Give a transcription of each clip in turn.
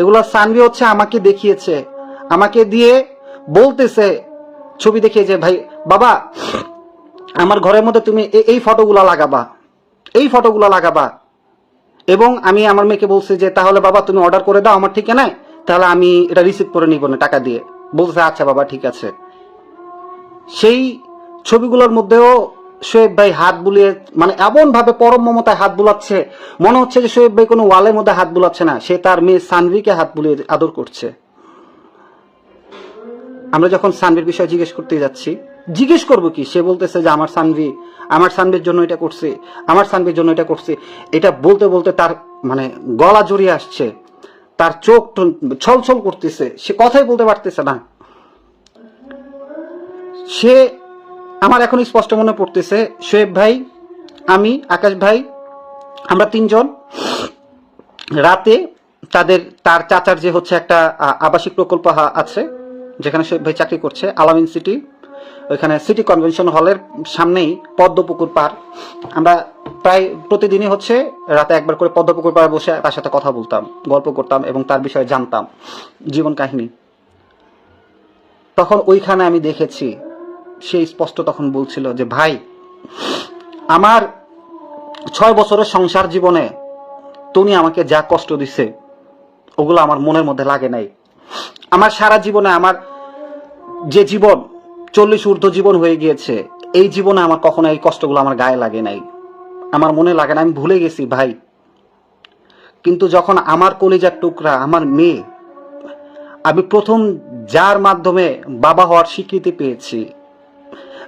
এগুলো সানভি হচ্ছে আমাকে দেখিয়েছে, আমাকে দিয়ে বলতেছে ছবি দেখিয়ে যে, ভাই, বাবা, আমার ঘরের মধ্যে তুমি এই ফটোগুলো লাগাবা, এই ফটোগুলো লাগাবা। এবং আমি আমার মেয়েকে বলছি যে, তাহলে বাবা, তুমি অর্ডার করে দাও আমার ঠিকানায়, তাহলে আমি এটা রিসিভ করে নিব না টাকা দিয়ে। বলছে আচ্ছা বাবা, ঠিক আছে। সেই ছবিগুলোর মধ্যেও শোয়েব ভাই হাত বুলিয়ে মানে এমন ভাবে পরম মমতায় হাত বুলাচ্ছে, মনে হচ্ছে যে শোয়েব ভাই কোনো ওয়ালের মধ্যে হাত বুলাচ্ছে না, সে তার মেয়ে সানভিকে হাত বুলিয়ে আদর করছে। আমরা যখন সানভির বিষয়ে জিজ্ঞেস করতে যাচ্ছি, জিজ্ঞেস করব কি? সে বলতেছে যে আমার সানভি, আমার সানভির জন্য এটা করছে, আমার সানভির জন্য এটা করছে। এটা বলতে বলতে তার মানে গলা জড়িয়ে আসছে, তার চোখ ছল ছল করতেছে, সে কথাই বলতে পারতেছে না। সে আমার এখন স্পষ্ট মনে পড়তেছে শোয়েব ভাই, আমি, আকাশ ভাই, আমরা তিনজন, রাতে তাদের, তার চাচার যে হচ্ছে একটা আবাসিক প্রকল্প আছে, যেখানে শোয়েব ভাই চাকরি করছে, আলামিন সিটি, ওইখানে সিটি কনভেনশন হলের সামনেই পদ্মপুকুর পার। আমরা প্রায় প্রতিদিনই হচ্ছে রাতে একবার করে পদ্মপুকুর পাড়ে বসে তার সাথে কথা বলতাম, গল্প করতাম এবং তার বিষয়ে জানতাম, জীবন কাহিনী। তখন ওইখানে আমি দেখেছি সে স্পষ্ট তখন বলছিল যে, ভাই, আমার ছয় বছরের সংসার জীবনে তুমি আমাকে যা কষ্ট দিছে, ওগুলো আমার মনের মধ্যে লাগে নাই। আমার সারা জীবনে আমার যে জীবন, চল্লিশ ঊর্ধ্ব জীবন হয়ে গিয়েছে, এই জীবনে আমার কখনো এই কষ্টগুলো আমার গায়ে লাগে নাই। আমার মনে লাগে না, আমি ভুলে গেছি, ভাই। কিন্তু যখন আমার কলিজার টুকরা, আমার মেয়ে, আমি প্রথম যার মাধ্যমে বাবা হওয়ার স্বীকৃতি পেয়েছি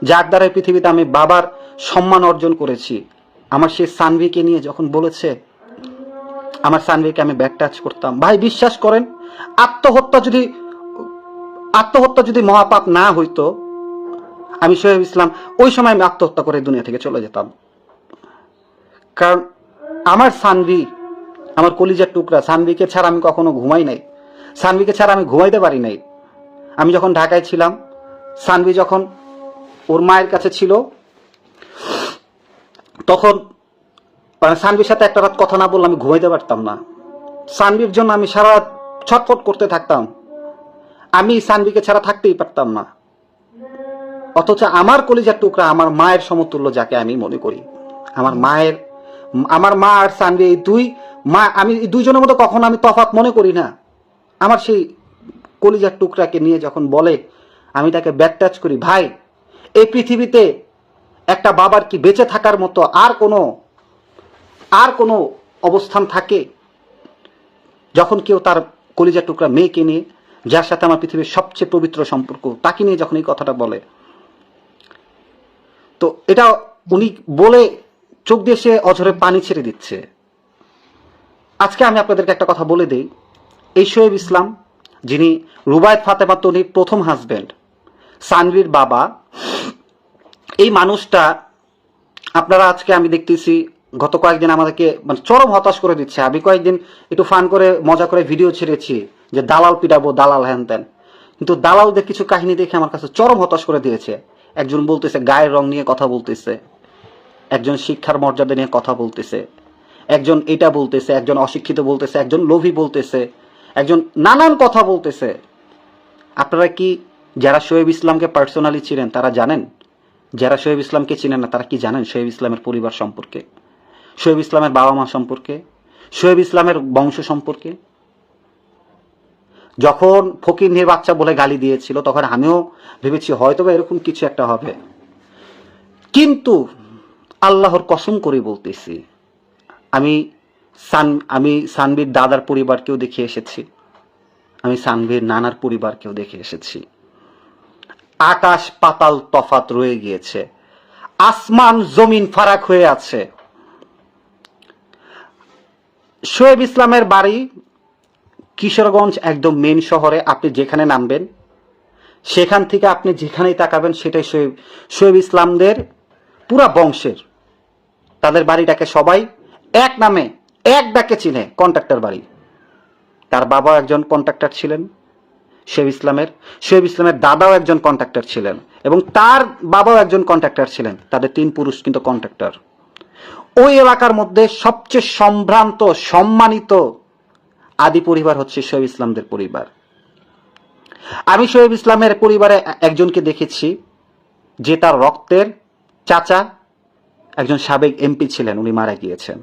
যার দ্বারা পৃথিবীতে আমি বাবার সম্মান অর্জন করেছি। আমার সেই সানভিকে নিয়ে যখন বলেছে, আমার সানভিকে আমি ব্যাক টাচ করতাম। ভাই, বিশ্বাস করেন, আত্মহত্যা যদি আত্মহত্যা যদি মহাপাপ না হইতো, আমি শোয়েব ইসলাম, ওই সময় আমি আত্মহত্যা করে দুনিয়া থেকে চলে যেতাম। কারণ আমার সানভি, আমার কলিজার টুকরা, সানভিকে ছাড়া আমি কখনো ঘুমাই নাই। সানভিকে ছাড়া আমি ঘুমাইতে পারি নাই। আমি যখন ঢাকায় ছিলাম, সানভি যখন ওর মায়ের কাছে ছিল। তখন মানে সানভির সাথে একটা রাত কথা না বললে আমি ঘুমাইতে পারতাম না। সানভির জন্য আমি সারা রাত ছটফট করতে থাকতাম। আমি সানবিকে ছাড়া থাকতেই পারতাম না। অথচ আমার কলিজার টুকরা আমার মায়ের সমতুল্য যাকে আমি মনে করি। আমার মায়ের, আমার মা আর সানভি এই দুই, মা, আমি এই দুইজনের মতো কখনো আমি তফাৎ মনে করি না। আমার সেই কলিজার টুকরাকে নিয়ে যখন বলে, আমি তাকে ব্যাক টাচ করি, ভাই এই পৃথিবীতে একটা বাবার কি বেঁচে থাকার মতো আর কোনো আর কোনো অবস্থান থাকে? যখন কেউ তার কলিজা টুকরা মেয়েকে নিয়ে, যার সাথে আমার পৃথিবীর সবচেয়ে পবিত্র সম্পর্ক, তাকে নিয়ে যখন এই কথাটা বলে, তো এটা উনি বলে চোখ দিয়ে সে অঝরে পানি ছেড়ে দিচ্ছে। আজকে আমি আপনাদেরকে একটা কথা বলে দিই। এই শোয়েব ইসলাম, যিনি রুবায়ত ফাতেমা তনির প্রথম হাজবেন্ড সানভির বাবা এই মানুষটা, আপনারা আজকে আমি দেখতেছি, গত কয়েকদিন আমাদেরকে মানে চরম হতাশ করে দিচ্ছে। আমি কয়েকদিন একটু ফান করে, মজা করে ভিডিও ছেড়েছি যে দালাল পিটাবো, দালাল হ্যান ত্যান। কিন্তু দালালদের কিছু কাহিনী দেখে আমার কাছে চরম হতাশ করে দিয়েছে। একজন বলতেছে, গায়ের রং নিয়ে কথা বলতেছে। একজন শিক্ষার মর্যাদা নিয়ে কথা বলতেছে। একজন এটা বলতেছে, একজন অশিক্ষিত বলতেছে, একজন লোভী বলতেছে। একজন নানান কথা বলতেছে। আপনারা কি যারা শোয়েব ইসলামকে পার্সোনালি ছিলেন তারা জানেন? যারা শোয়েব ইসলামকে চিনেন না, তারা কি জানেন শোয়েব ইসলামের পরিবার সম্পর্কে? শোয়েব ইসলামের বাবা মা সম্পর্কে? শোয়েব ইসলামের বংশ সম্পর্কে? যখন ফকির বাচ্চা বলে গালি দিয়েছিল, তখন আমিও ভেবেছি, হয়তো বা এরকম কিছু একটা হবে। কিন্তু আল্লাহর কসম করে বলতেছি, আমি সান, আমি সানবীর দাদার পরিবারকেও দেখে এসেছি। আমি সানভীর নানার পরিবারকেও দেখে এসেছি। আকাশ পাতাল তফাত রয়ে গিয়েছে। আসমান জমিন ফারাক হয়ে আছে। শোয়েব ইসলামের বাড়ি কিশোরগঞ্জ, একদম মেন শহরে। আপনি যেখানে নামবেন, সেখান থেকে আপনি যেখানেই তাকাবেন, সেটাই শোয়েব শোয়েব ইসলামদের পুরা বংশের। তাদের বাড়িটাকে সবাই এক নামে, এক ডাকে চিনে, কন্ট্রাক্টর বাড়ি। তার বাবা একজন কন্ট্রাক্টর ছিলেন। শেব ইসলামের শেব ইসলামের দাদাও একজন কন্ট্রাক্টর ছিলেন এবং তার বাবাও একজন কন্ট্রাক্টর ছিলেন, তাদের তিন পুরুষ কিন্তু কন্ট্রাক্টর ওই এলাকার মধ্যে সবচেয়ে সম্ভ্রান্ত, সম্মানিত আদি পরিবার হচ্ছে শোয়েব ইসলামদের পরিবার। আমি শোয়েব ইসলামের পরিবারে একজনকে দেখেছি, যে তার রক্তের চাচা একজন সাবেক এমপি ছিলেন, উনি মারা গিয়েছেন।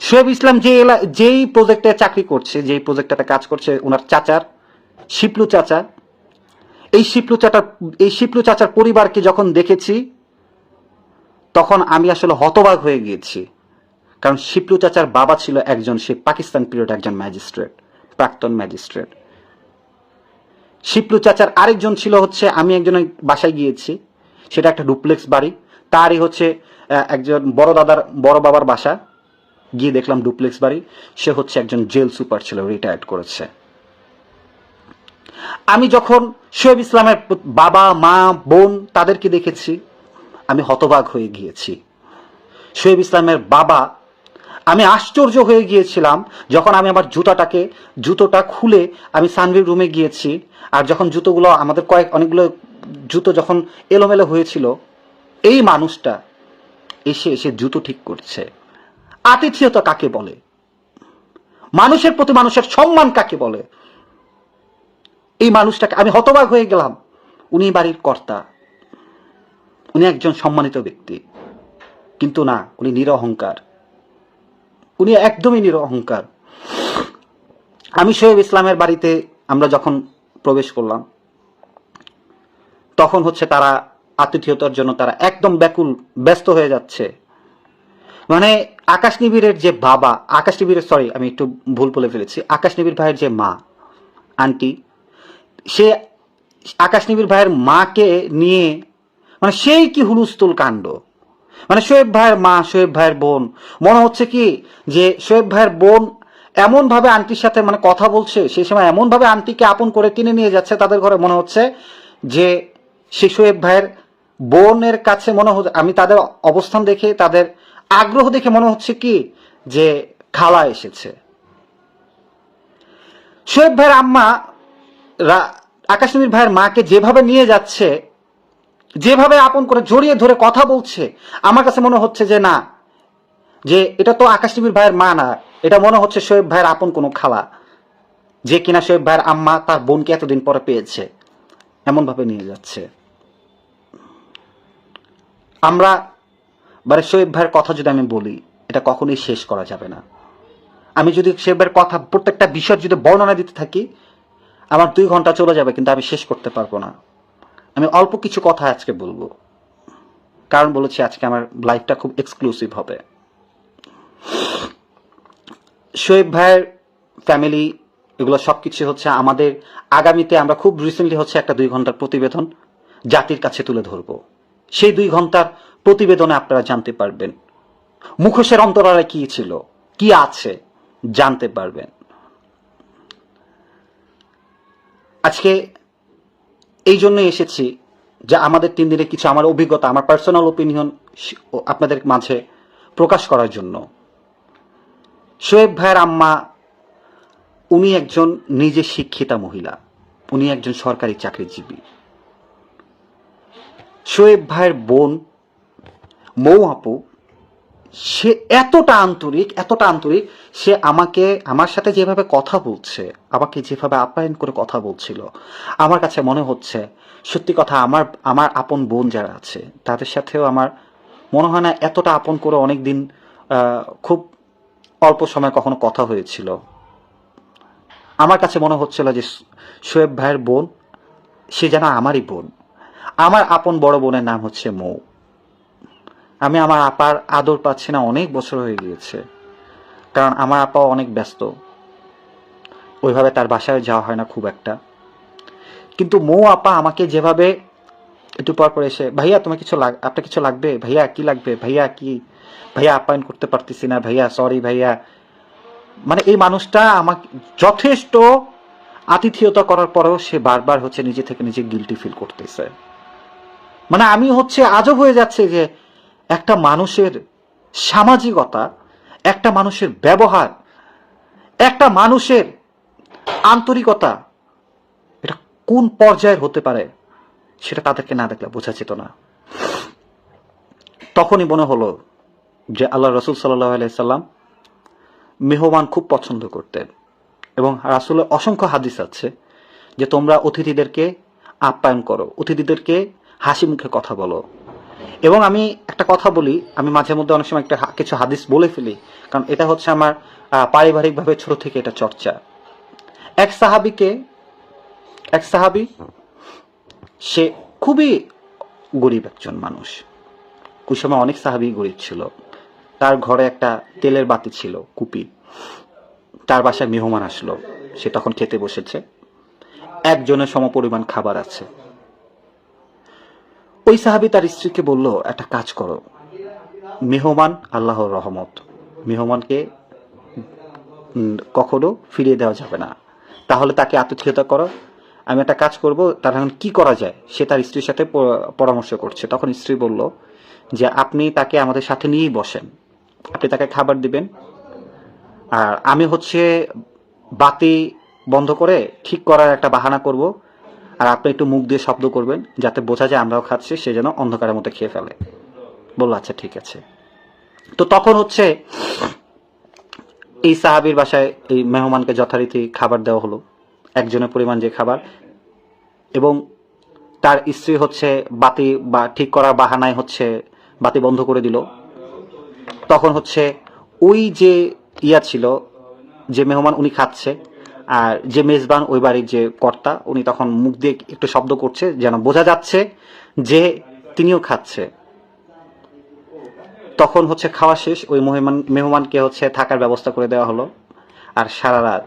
শোয়েব ইসলাম যে এলা- যেই প্রজেক্টে চাকরি করছে, যেই প্রজেক্টটাতে কাজ করছে ওনার চাচার শিপলু চাচা, এই শিপলু চাচার এই শিপলু চাচার পরিবারকে যখন দেখেছি, তখন আমি আসলে হতবাক হয়ে গিয়েছি। কারণ শিপলু চাচার বাবা ছিল একজন, সে পাকিস্তান পিরিয়ড একজন ম্যাজিস্ট্রেট, প্রাক্তন ম্যাজিস্ট্রেট। শিপলু চাচার আরেকজন ছিল হচ্ছে, আমি একজনের বাসায় গিয়েছি, সেটা একটা ডুপ্লেক্স বাড়ি। তারই হচ্ছে একজন বড় দাদার, বড় বাবার বাসা। গিয়ে দেখলাম ডুপ্লেক্স বাড়ি। সে হচ্ছে একজন জেল সুপার ছিল, রিটায়ার্ড করেছে। আমি যখন শোয়েব ইসলামের বাবা, মা, বোন তাদেরকে দেখেছি, আমি হতবাক হয়ে গিয়েছি। শোয়েব ইসলামের বাবা, আমি আশ্চর্য হয়ে গিয়েছিলাম যখন আমি আমার জুতাটাকে, জুতোটা খুলে আমি সানভির রুমে গিয়েছি। আর যখন জুতোগুলো, আমাদের কয়েক, অনেকগুলো জুতো যখন এলোমেলো হয়েছিল, এই মানুষটা এসে এসে জুতো ঠিক করছে। আতিথেয়তা কাকে বলে? মানুষের প্রতি মানুষের সম্মান কাকে বলে? এই মানুষটাকে আমি হতবাক হয়ে গেলাম। উনি বাড়ির কর্তা। উনি একজন সম্মানিত ব্যক্তি। কিন্তু না, উনি নিরহংকার। উনি একদমই নিরহংকার। আমি শোয়েব ইসলামের বাড়িতে আমরা যখন প্রবেশ করলাম, তখন হচ্ছে তারা আতিথেয়তার জন্য তারা একদম ব্যাকুল, ব্যস্ত হয়ে যাচ্ছে। মানে আকাশ নিবিড়ের যে বাবা, আকাশ নিবিড়ের সরি আমি একটু ভুল বলে ফেলেছি। আকাশ নিবিড় ভাইয়ের যে মা, আন্টি সে আকাশ নিবিড় ভাইয়ের মাকে নিয়ে মানে সেই কি হুলুস্থুল কাণ্ড? মানে শোয়েব ভাইয়ের মা শোয়েব ভাইয়ের বোন, মনে হচ্ছে কি যে শোয়েব ভাইয়ের বোন এমন ভাবে আন্টির সাথে মানে কথা বলছে সেই সময় এমন ভাবে আন্টিকে আপন করে টেনে নিয়ে যাচ্ছে তাদের ঘরে মনে হচ্ছে যে সে শোয়েব ভাইয়ের বোনের কাছে মনে হচ্ছে, আমি তাদের অবস্থান দেখে, তাদের আগ্রহ দেখে মনে হচ্ছে কি যে খালা এসেছে। শোয়েব ভাইয়ের আম্মা রা- আকাশনবীর ভাইয়ের মাকে যেভাবে নিয়ে যাচ্ছে, যেভাবে আপন করে জড়িয়ে ধরে কথা বলছে, আমার কাছে মনে হচ্ছে যে না, যে এটা তো আকাশনবীর ভাইয়ের মা না, এটা মনে হচ্ছে শোয়েব ভাইয়ের আপন কোনো খালা, যে কিনা শোয়েব ভাইয়ের আম্মা তার বোনকে এতদিন পরে পেয়েছে এমন ভাবে নিয়ে যাচ্ছে। আমরা মানে শোয়েব ভাইয়ের কথা যদি আমি বলি, এটা কখনোই শেষ করা যাবে না। আমি যদি শোয়েব ভাইয়ের কথা প্রত্যেকটা বিষয় যদি বর্ণনা দিতে থাকি আমার দুই ঘণ্টা চলে যাবে, কিন্তু আমি শেষ করতে পারব না। আমি অল্প কিছু কথা আজকে বলব। কারণ বলেছি আজকে আমার লাইফটা খুব এক্সক্লুসিভ হবে। শোয়েব ভাইয়ের ফ্যামিলি এগুলো সব কিছু হচ্ছে আমাদের আগামীতে আমরা খুব রিসেন্টলি হচ্ছে একটা দুই ঘণ্টার প্রতিবেদন জাতির কাছে তুলে ধরব। সেই দুই ঘণ্টার প্রতিবেদনে আপনারা জানতে পারবেন। মুখোশের অন্তরালে কি ছিল, কি আছে, জানতে পারবেন। আজকে এই জন্য এসেছি যে আমাদের তিন দিনে কিছু আমার অভিজ্ঞতা, আমার পার্সোনাল ওপিনিয়ন আপনাদের মাঝে প্রকাশ করার জন্য। শোয়েব ভাইয়ের আম্মা, উনি একজন নিজে শিক্ষিতা মহিলা। উনি একজন সরকারি চাকরিজীবী। শোয়েব ভাইয়ের বোন, মৌ আপু সে এতটা আন্তরিক এতটা আন্তরিক, সে আমাকে, আমার সাথে যেভাবে কথা বলছে, আমাকে যেভাবে আপ্যায়ন করে কথা বলছিল, আমার কাছে মনে হচ্ছে, সত্যি কথা আমার আমার আপন বোন যারা আছে, তাদের সাথেও আমার মনে হয় না এতটা আপন করে অনেক দিন খুব অল্প সময় কখনো কথা হয়েছিল। আমার কাছে মনে হচ্ছিল যে শোয়েব ভাইয়ের বোন, সে যেন আমারই বোন। আমার আপন বড় বোনের নাম হচ্ছে মৌ। আমি আমার আপার আদর পাচ্ছি না, অনেক বছর হয়ে গিয়েছে। কারণ আমার আপা অনেক ব্যস্ত। ওইভাবে তার বাসায় যাওয়া হয় না খুব একটা। কিন্তু মৌ আপা আমাকে যেভাবে একটু পর পর এসে, ভাইয়া, তোমার কিছু লাগ, আপনার কিছু লাগবে? ভাইয়া, কি লাগবে? ভাইয়া, কি? ভাইয়া আপ্যায়ন করতে পারতেছি না, ভাইয়া সরি ভাইয়া। মানে এই মানুষটা আমাকে, যথেষ্ট আতিথেয়তা করার পরেও সে বারবার হচ্ছে নিজে থেকে নিজে গিলটি ফিল করতেছে। মানে আমি হচ্ছে আজব হয়ে যাচ্ছে যে একটা মানুষের সামাজিকতা, একটা মানুষের ব্যবহার, একটা মানুষের আন্তরিকতা, এটা কোন পর্যায়ের হতে পারে সেটা তাদেরকে না দেখলে বোঝা যেত না। তখনই মনে হলো যে আল্লাহ রসুল সাল্লাহ আলাইসাল্লাম মেহমান খুব পছন্দ করতেন এবং রাসুলের অসংখ্য হাদিস আছে যে তোমরা অতিথিদেরকে আপ্যায়ন করো, অতিথিদেরকে হাসি মুখে কথা বলো। এবং আমি একটা কথা বলি, আমি মাঝে মধ্যে অনেক সময় একটা কিছু হাদিস বলে ফেলি, কারণ এটা হচ্ছে আমার পারিবারিকভাবে ছোট থেকে এটা চর্চা। এক সাহাবিকে, এক সাহাবি, সে খুবই গরিব একজন মানুষ। সময় অনেক সাহাবি গরিব ছিল। তার ঘরে একটা তেলের বাতি ছিল, কুপি। তার বাসায় মেহমান আসলো। সে তখন খেতে বসেছে। একজনের সমপরিমাণ খাবার আছে। ওই সাহাবি তার স্ত্রীকে বলল, একটা কাজ করো। মেহমান আল্লাহর রহমত। মেহমানকে কখনো ফিরিয়ে দেওয়া যাবে না। তাহলে তাকে আতিথ্যতা করো। আমি একটা কাজ করব। তার এখন কি করা যায়? সে তার স্ত্রীর সাথে পরামর্শ করছে। তখন স্ত্রী বলল যে, আপনি তাকে আমাদের সাথে নিয়েই বসেন। আপনি তাকে খাবার দিবেন। আর আমি হচ্ছে বাতি বন্ধ করে ঠিক করার একটা বাহানা করব। আর আপনি একটু মুখ দিয়ে শব্দ করবেন যাতে বোঝা যায় আমরাও খাচ্ছি, সে যেন অন্ধকারের মধ্যে খেয়ে ফেলে। বলল আচ্ছা ঠিক আছে। তো তখন হচ্ছে এই সাহাবির বাসায় এই মেহমানকে যথারীতি খাবার দেওয়া হলো, একজনের পরিমাণ যে খাবার, এবং তার স্ত্রী হচ্ছে বাতি বা ঠিক করার বাহানায় হচ্ছে বাতি বন্ধ করে দিল। তখন হচ্ছে ওই যে ইয়া ছিল, যে মেহমান উনি খাচ্ছে যে মেজবান, ওই বাড়ির যে কর্তা, উনি তখন মুখ দিয়ে একটু শব্দ করছে, যেন বোঝা যাচ্ছে যে তিনিও খাচ্ছে। তখন হচ্ছে খাওয়া শেষ, ওই মেহমান মেহমানকে হচ্ছে থাকার ব্যবস্থা করে দেওয়া হলো। আর সারা রাত